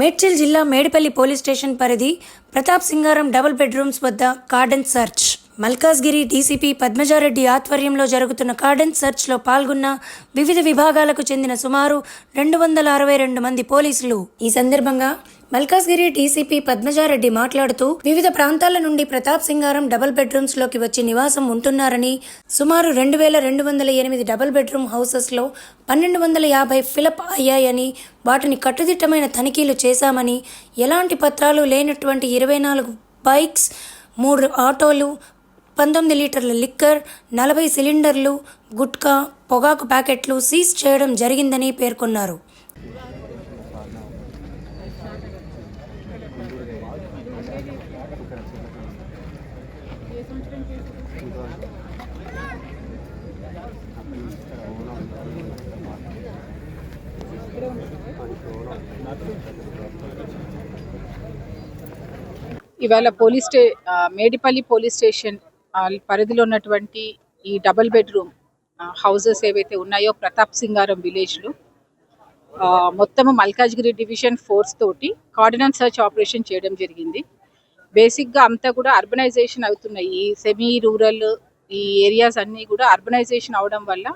మేడ్చల్ జిల్లా Medipalli police station పరిధి Pratap Singaram double bedrooms వద్ద cordon search. Malkajgiri DCP Padmaja Reddy ఆధ్వర్యంలో జరుగుతున్న కార్డెన్ సర్చ్లో పాల్గొన్న వివిధ విభాగాలకు చెందిన సుమారు రెండు వందల అరవై రెండు మంది పోలీసులు. ఈ సందర్భంగా మల్కాజ్గిరి డీసీపీ పద్మజారెడ్డి మాట్లాడుతూ వివిధ ప్రాంతాల నుండి ప్రతాప్ సింగారం డబుల్ బెడ్రూమ్స్లోకి వచ్చి నివాసం ఉంటున్నారని సుమారు రెండు వేల రెండు వందల ఎనిమిది డబుల్ బెడ్రూమ్ హౌసెస్లో పన్నెండు వందల యాభై ఫిలప్ అయ్యాయని వాటిని కట్టుదిట్టమైన తనిఖీలు చేశామని ఎలాంటి పత్రాలు లేనటువంటి ఇరవై నాలుగు బైక్స్ మూడు ఆటోలు పంతొమ్మిది లీటర్ల లిక్కర్ నలభై సిలిండర్లు గుట్కా పొగాకు ప్యాకెట్లు సీజ్ చేయడం జరిగిందని పేర్కొన్నారు. ఇవాళ పోలీస్ స్టే మేడిపల్లి పోలీస్ స్టేషన్ పరిధిలో ఉన్నటువంటి ఈ డబుల్ బెడ్రూమ్ హౌసెస్ ఏవైతే ఉన్నాయో ప్రతాప్ సింగారం విలేజ్లో మొత్తము మల్కాజ్గిరి డివిజన్ ఫోర్స్ తోటి కార్డినెన్స్ సర్చ్ ఆపరేషన్ చేయడం జరిగింది. బేసిక్గా అంతా కూడా అర్బనైజేషన్ అవుతున్నాయి. ఈ సెమీ రూరల్ ఈ ఏరియాస్ అన్నీ కూడా అర్బనైజేషన్ అవడం వల్ల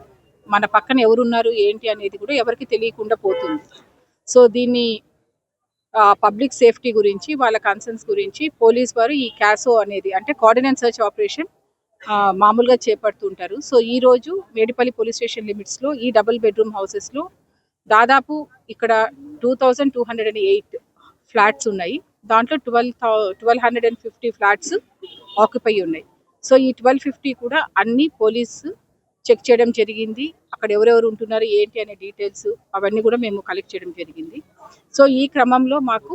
మన పక్కన ఎవరున్నారు ఏంటి అనేది కూడా ఎవరికి తెలియకుండా పోతుంది. సో దీన్ని పబ్లిక్ సేఫ్టీ గురించి వాళ్ళ కన్సర్న్స్ గురించి పోలీస్ వారు ఈ క్యాసో అనేది అంటే కోఆర్డినేట్ సర్చ్ ఆపరేషన్ మామూలుగా చేపడుతుంటారు సో ఈ రోజు మేడిపల్లి పోలీస్ స్టేషన్ లిమిట్స్లో ఈ డబుల్ బెడ్రూమ్ హౌసెస్లో దాదాపు ఇక్కడ two thousand two hundred and eight flats ఉన్నాయి. దాంట్లో twelve thou twelve hundred and fifty flats occupy ఉన్నాయి. సో ఈ ట్వెల్వ్ ఫిఫ్టీ కూడా అన్ని పోలీసు చెక్ చేయడం జరిగింది. అక్కడ ఎవరెవరు ఉంటున్నారు ఏంటి అనే డీటెయిల్స్ అవన్నీ కూడా మేము కలెక్ట్ చేయడం జరిగింది. సో ఈ క్రమంలో మాకు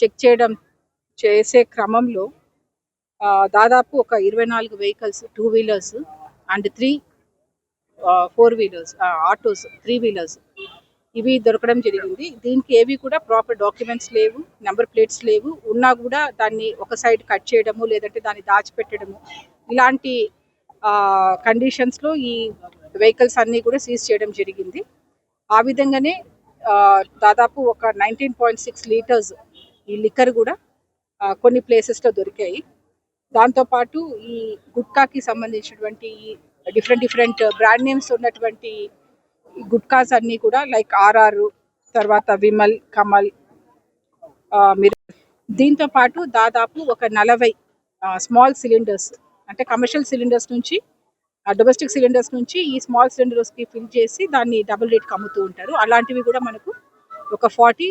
చెక్ చేయడం చేసే క్రమంలో దాదాపు ఒక ఇరవై నాలుగు vehicles two wheelers and three four wheelers autos three wheelers ఇవి దొరకడం జరిగింది. దీనికి ఏవి కూడా ప్రాపర్ డాక్యుమెంట్స్ లేవు నెంబర్ ప్లేట్స్ లేవు. ఉన్నా కూడా దాన్ని ఒక సైడ్ కట్ చేయడము లేదంటే దాన్ని దాచిపెట్టడము ఇలాంటి కండిషన్స్లో ఈ వెహికల్స్ అన్నీ కూడా సీజ్ చేయడం జరిగింది. ఆ విధంగానే దాదాపు ఒక నైన్టీన్ పాయింట్ సిక్స్ లీటర్స్ ఈ లిక్కర్ కూడా కొన్ని ప్లేసెస్లో దొరికాయి. దాంతోపాటు ఈ గుట్కాకి సంబంధించినటువంటి డిఫరెంట్ డిఫరెంట్ బ్రాండ్ నేమ్స్ ఉన్నటువంటి గుట్కాస్ అన్నీ కూడా లైక్ ఆర్ఆర్ తర్వాత విమల్ కమల్ ఆ, దీంతో పాటు దాదాపు ఒక నలభై స్మాల్ సిలిండర్స్ అంటే కమర్షియల్ సిలిండర్స్ నుంచి డొమెస్టిక్ సిలిండర్స్ నుంచి ఈ స్మాల్ సిలిండర్స్కి ఫిల్ చేసి దాన్ని డబుల్ రేట్కి అమ్ముతూ ఉంటారు. అలాంటివి కూడా మనకు ఒక ఫార్టీ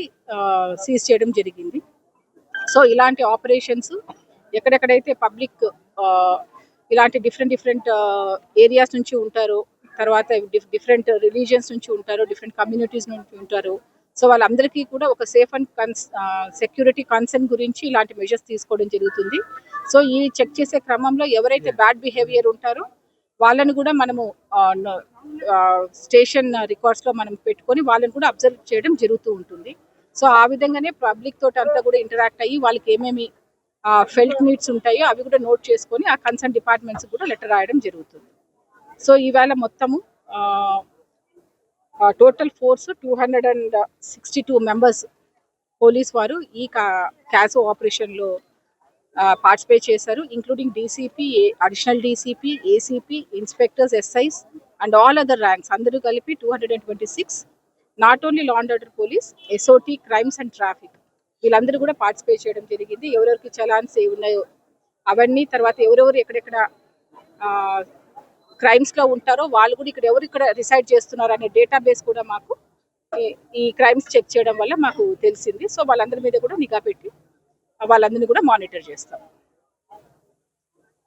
సీజ్ చేయడం జరిగింది. సో ఇలాంటి ఆపరేషన్స్ ఎక్కడెక్కడైతే పబ్లిక్ ఇలాంటి డిఫరెంట్ డిఫరెంట్ ఏరియాస్ నుంచి ఉంటారో తర్వాత డిఫరెంట్ రిలీజియన్స్ నుంచి ఉంటారో డిఫరెంట్ కమ్యూనిటీస్ నుంచి ఉంటారో. సో వాళ్ళందరికీ కూడా ఒక సేఫ్ అండ్ కన్స్ సెక్యూరిటీ కన్సర్న్ గురించి ఇలాంటి మెజర్స్ తీసుకోవడం జరుగుతుంది. సో ఈ చెక్ చేసే క్రమంలో ఎవరైతే బ్యాడ్ బిహేవియర్ ఉంటారో వాళ్ళని కూడా మనము స్టేషన్ రికార్డ్స్లో మనం పెట్టుకొని వాళ్ళని కూడా అబ్జర్వ్ చేయడం జరుగుతూ ఉంటుంది. సో ఆ విధంగానే పబ్లిక్ తోటి అంతా కూడా ఇంటరాక్ట్ అయ్యి వాళ్ళకి ఏమేమి ఫెల్ట్ నీడ్స్ ఉంటాయో అవి కూడా నోట్ చేసుకొని ఆ కన్సర్న్ డిపార్ట్మెంట్స్ కూడా లెటర్ రాయడం జరుగుతుంది. సో ఈవేళ మొత్తము total force two hundred and sixty two members police వారు ఈ క్యాసో ఆపరేషన్లో పార్టిసిపేట్ చేశారు including DCP additional DCP ACP inspectors SIs and all other ranks అందరూ కలిపి two hundred and twenty six not only law and order police SOT crimes and traffic వీళ్ళందరూ కూడా participate చేయడం జరిగింది. ఎవరెవరికి చలాన్స్ ఏ ఉన్నాయో అవన్నీ తర్వాత ఎవరెవరు ఎక్కడెక్కడ క్రైమ్స్లో ఉంటారో వాళ్ళు కూడా ఇక్కడ ఎవరు ఇక్కడ రిసైడ్ చేస్తున్నారు అనే డేటాబేస్ కూడా మాకు ఈ- ఈ క్రైమ్స్ చెక్ చేయడం వల్ల మాకు తెలిసింది. సో వాళ్ళందరి మీద కూడా నిఘా పెట్టి వాళ్ళందరినీ కూడా మానిటర్ చేస్తాం.